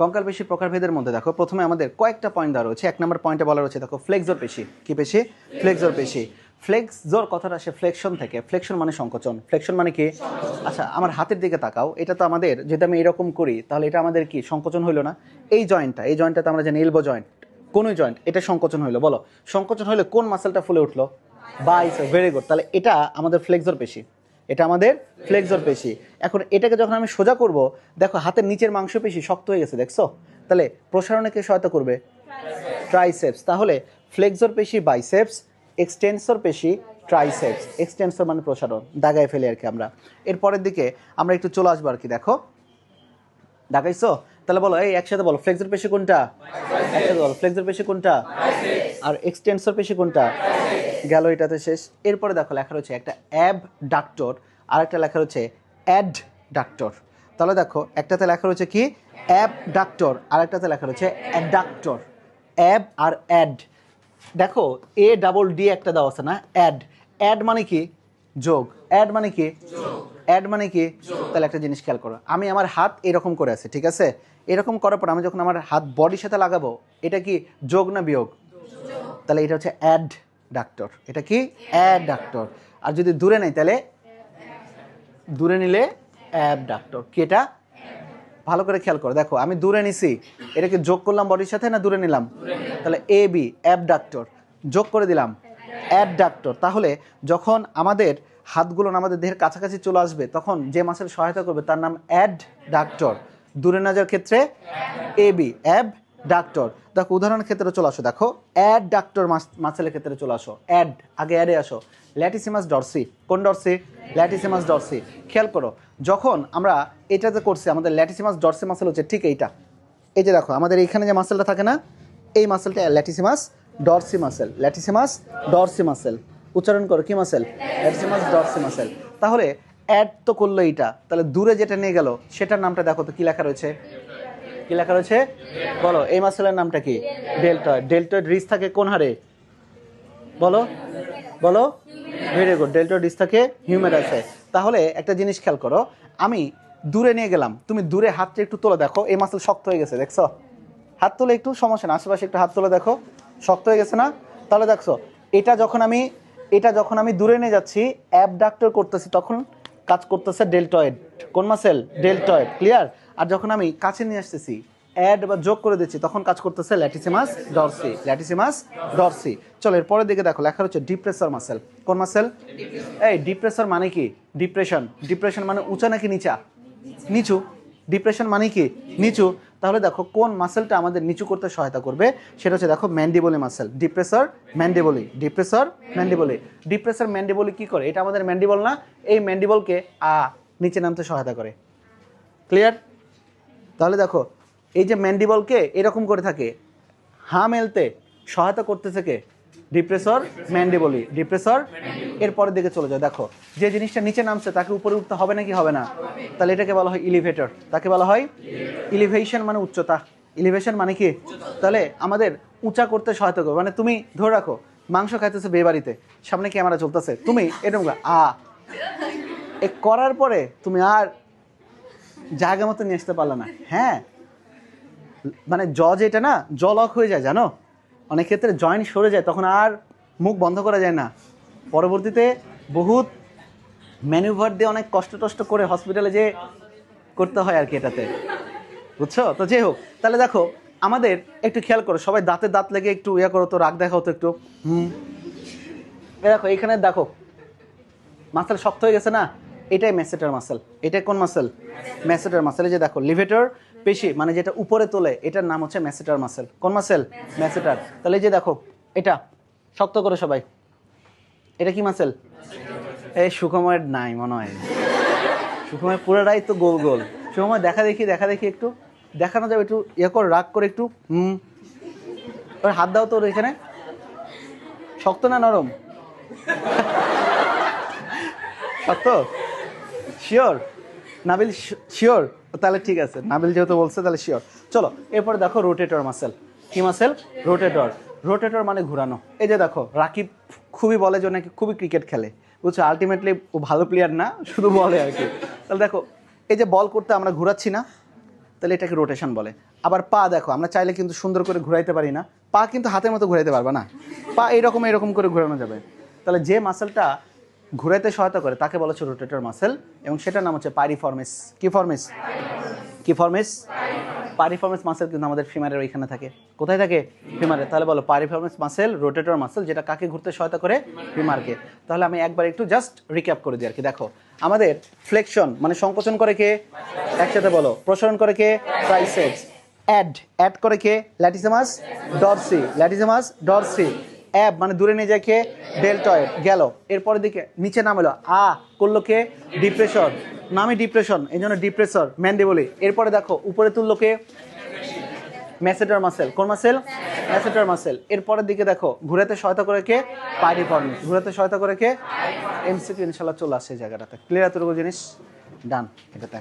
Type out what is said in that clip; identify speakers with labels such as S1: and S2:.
S1: কঙ্কাল পেশি প্রকারভেদের মধ্যে দেখো, প্রথমে আমাদের কয়েকটা পয়েন্ট দেওয়া রয়েছে। এক নম্বর পয়েন্টে বলা রয়েছে, দেখো, ফ্লেক্সর পেশি। কি পেশি? ফ্লেক্সর পেশি। ফ্লেক্সর কথাটা আসে ফ্লেকশন থেকে। ফ্লেকশন মানে সংকোচন। ফ্লেকশন মানে কি? আচ্ছা আমার হাতের দিকে তাকাও। এটা তো আমাদের, যদি আমি এরকম করি, তাহলে এটা আমাদের কি? সংকোচন হইল না? এই জয়েন্টটা এই জয়েন্টটা তো আমরা জানি এলবো জয়েন্ট কোন জয়েন্ট এটা সংকোচন হইল। বলো, সংকোচন হলে কোন মাসেলটা ফুলে উঠল? বাইস ভেরি গুড তাহলে এটা আমাদের ফ্লেক্সর পেশি। এটা আমাদের ফ্লেক্সর পেশি। এখন এটাকে যখন আমি সোজা করব, দেখো হাতের নিচের মাংসপেশি শক্ত হয়ে গেছে, দেখছ? তাহলে প্রসারণে কে সহায়তা করবে? ট্রাইসেপস। তাহলে ফ্লেক্সর পেশি, বাইসেপস, এক্সটেন্সর পেশি, ট্রাইসেপস। এক্সটেন্সর মানে প্রসারণ, দাগায় ফেলে আর কি আমরা। এর পরের দিকে আমরা একটু চলে আসব আর কি, দেখো। দাগাইছো? তাহলে বলো, এই একসাথে বলো, ফ্লেক্সর পেশি কোনটা? একসাথে বলো, ফ্লেক্সর পেশি কোনটা? আর এক্সটেন্সর পেশি কোনটা? গেল এটাতে শেষ। এরপরে দেখো লেখা রয়েছে একটা অ্যাব ডাক্টর আর একটা লেখা রয়েছে অ্যাড ডাক্টর তাহলে দেখো একটাতে লেখা রয়েছে কি? অ্যাব ডাক্টর আর একটাতে লেখা রয়েছে অ্যাডাক্টর। অ্যাব আর অ্যাড। দেখো এ ডাবল ডি একটা দেওয়া আছে না? অ্যাড। অ্যাড মানে কি? যোগ। অ্যাড মানে কি? অ্যাড মানে কি? তাহলে একটা জিনিস খেয়াল করো আমি আমার হাত এরকম করে আছে ঠিক আছে? এরকম করার পর আমি যখন আমার হাত বডির সাথে লাগাবো এটা কি যোগ না বিয়োগ? তাহলে এটা হচ্ছে অ্যাড ডাক্টর এটা কি? ডাক্টর আর যদি দূরে নেই তাহলে? দূরে নিলে অ্যাব ডাক্টর কি এটা? ভালো করে খেয়াল করো। দেখো, আমি দূরে নিছি। এটাকে যোগ করলাম বডির সাথে না দূরে নিলাম? তাহলে এ বি, অ্যাব ডাক্টর যোগ করে দিলাম। অ্যাড ডাক্টর তাহলে যখন আমাদের হাতগুলো আমাদের দেহের কাছাকাছি চলে আসবে, তখন যে মাসেল সহায়তা করবে, তার নাম অ্যাড ডাক্টর দূরে না যাওয়ার ক্ষেত্রে এ বি, অ্যাব ডাক্টর দেখো, উদাহরণের ক্ষেত্রে চলে আসো, দেখো। অ্যাড ডাক্টর মাসেলের ক্ষেত্রে চলে আসো। অ্যাড আগে অ্যাডে আসো। ল্যাটিসিমাস ডরসি কোন ডরসি ল্যাটিসিমাস ডরসি খেয়াল করো, যখন আমরা এটাতে করছি, আমাদের ল্যাটিসিমাস ডরসি মাসেল হচ্ছে ঠিক এইটা। এই যে দেখো, আমাদের এইখানে যে মাসেলটা থাকে না, এই মাসেলটা latissimus dorsi muscle latissimus dorsi muscle উচ্চারণ করো, কি মাসেল ল্যাটিসিমাস ডরসি মাসেল তাহলে অ্যাড তো করল এইটা। তাহলে দূরে যেটা নিয়ে গেল, সেটার নামটা দেখো তো কী লেখা রয়েছে? কি লেখা রয়েছে? বলো, এই মাসেলের নামটা কি? ডেল্টয়েড ডেল্টয়েড রিস থাকে কোন হারে? বলো বলো। ভেরি গুড ডেল্টয়েড রিস থাকে হিউমেরাসে তাহলে একটা জিনিস খেয়াল করো, আমি দূরে নিয়ে গেলাম, তুমি দূরে হাতটা একটু তোলে দেখো। এই মাসেল শক্ত হয়ে গেছে, দেখছ? হাত তোলে একটু সমস্যা না, আশেপাশে একটু হাত তোলে দেখো। শক্ত হয়ে গেছে না? তাহলে দেখছ, এটা যখন আমি, এটা যখন আমি দূরে নিয়ে যাচ্ছি অ্যাপ অ্যাবডাক্টর করতেছি, তখন কাজ করতেছে ডেল্টয়েড কোন মাসেল? ডেল্টয়েড ক্লিয়ার আর যখন আমি কাছে নিয়ে আসতেছি অ্যাড বা যোগ করে দিচ্ছি, তখন কাজ করতেছে ল্যাটিসিমাস ডরসি ল্যাটিসিমাস ডরসি চলো এর পরের দিকে দেখো, লেখা হচ্ছে ডিপ্রেসর মাসেল কোন মাসেল এই ডিপ্রেসর মানে কি? ডিপ্রেশন ডিপ্রেশন মানে উঁচা নাকি নিচা? নিচু। ডিপ্রেশন মানে কি? নিচু। তাহলে দেখো, কোন মাসেলটা আমাদের নিচু করতে সহায়তা করবে? সেটা হচ্ছে, দেখো mandibulae muscle depressor mandibulae depressor mandibulae depressor mandibulae কি করে? এটা আমাদের ম্যান্ডিবল না, এই ম্যান্ডিবলকে আ, নিচে নামতে সহায়তা করে। ক্লিয়ার তাহলে দেখো, এই যে ম্যান্ডিবলকে এরকম করে থাকে হা মেলতে সহায়তা করতে থাকে ডিপ্রেসর ম্যান্ডিবলি ডিপ্রেসর এর পরের দিকে চলে যায়। দেখো, যে জিনিসটা নিচে নামছে, তাকে উপরে উঠতে হবে নাকি হবে না? তাহলে এটাকে বলা হয় ইলিভেটর তাকে বলা হয় ইলিভেশন মানে উচ্চতা। ইলিভেশন মানে কি? তাহলে আমাদের উঁচা করতে সহায়তা করবে। মানে তুমি ধরে রাখো, মাংস খাইতেছে বিয়ে বাড়িতে সামনে ক্যামেরা চলতেছে, তুমি এরকম আ। এ করার পরে তুমি আর জায়গা মতো নিয়ে আসতে পারল না। হ্যাঁ। মানে জ যেটা না, জ লক হয়ে যায়, জানো? অনেক ক্ষেত্রে জয়েন্ট সরে যায়, তখন আর মুখ বন্ধ করা যায় না। পরবর্তীতে বহুত ম্যানুভার দিয়ে অনেক কষ্ট টষ্ট করে হসপিটালে যে করতে হয় আর কি এটাতে। বুঝছ? তো যাই হোক, তাহলে দেখো, আমাদের একটু খেয়াল করো, সবাই দাঁতে দাঁত লেগে একটু ইয়ে করো তো, রাগ দেখাও তো একটু। হুম। দেখো এইখানে দেখো মাসেল শক্ত হয়ে গেছে না? এটাই ম্যাসেটার মাসেল এটাই কোন মাসেল ম্যাসেটার মাসেল যে দেখো লিভেটর পেশি মানে যেটা উপরে তোলে, এটার নাম হচ্ছে ম্যাসেটার মাসেল কোন মাসেল ম্যাসেটার তাহলে যে দেখো, এটা, শক্ত করে সবাই। এটা কি মাসেল এই সুখময়ের নাই মনে হয়। সুখময় পুরোটাই তো গোল গোল। সুখময়, দেখা দেখি দেখা দেখি একটু। দেখানো যাবে একটু ইয়ে কর, রাগ করে একটু। হুম। ওর হাত দাও তো ওর এখানে। শক্ত না নরম? সত্য শিওর? নাবিল শিওর? তাহলে ঠিক আছে, নাবিল যেহেতু বলছে তাহলে শিওর। চলো, এরপরে দেখো রোটেটর মাসেল কি মাসেল রোটেটর রোটেটর মানে ঘোরানো। এই যে দেখো, রাকিব খুবই বলে যে নাকি খুবই ক্রিকেট খেলে। বুঝছ? আলটিমেটলি ও ভালো প্লেয়ার না, শুধু বলে আর কি। তাহলে দেখো, এই যে বল করতে আমরা ঘোরাচ্ছি না, তাহলে এটাকে রোটেশন বলে। আবার পা দেখো, আমরা চাইলে কিন্তু সুন্দর করে ঘুরাইতে পারি না। পা কিন্তু হাতের মতো ঘুরাইতে পারবা না। পা এইরকম এরকম করে ঘোরানো যাবে। তাহলে যে মাসেলটা ঘুরাইতে সহায়তা করে, তাকে বলা হচ্ছে রোটেটর মাসেল এবং সেটার নাম হচ্ছে পাইরিফর্মিস কি ফর্মেস কি ফর্মেস পারিফর্মেন্স মাসেল কিন্তু আমাদের ফিমারের ওইখানে থাকে। কোথায় থাকে? ফিমারে তাহলে বলো পারিফর্মেন্স মাসেল রোটেটর মাসেল যেটা কাকে ঘুরতে সহায়তা করে? ফিমারকে তাহলে আমি একবার একটু জাস্ট রিক্যাপ করে দিই আর কি। দেখো, আমাদের ফ্লেকশন মানে সংকোচন করে কে? একসাথে বলো, প্রসারণ করে কে? ট্রাইসেপস অ্যাড অ্যাড করে কে? ল্যাটিসেমাস ডরসি ল্যাটিসেমাস ডরসি অ্যাব মানে দূরে নিয়ে যায় কে ডেল্টয়েড, গেল। এরপরের দিকে নিচে নামলো আ, করল কে? ডিপ্রেশন। নামে ডিপ্রেশন এই জন্য ডিপ্রেসর, ম্যান্ডেবলি। এরপরে দেখো, উপরে তুললো কে? Masseter muscle. কোন মাসেল? Masseter muscle. এরপরের দিকে দেখো, ঘুরাতে সহায়তা করে কে? পাইরিফর্মিস ঘুরাতে সহায়তা করে কে? এমসিকিউ ইনশাল্লাহ চলে আসে জায়গাটাতে। ক্লিয়ার এতটুকু জিনিস? ডান এটাতে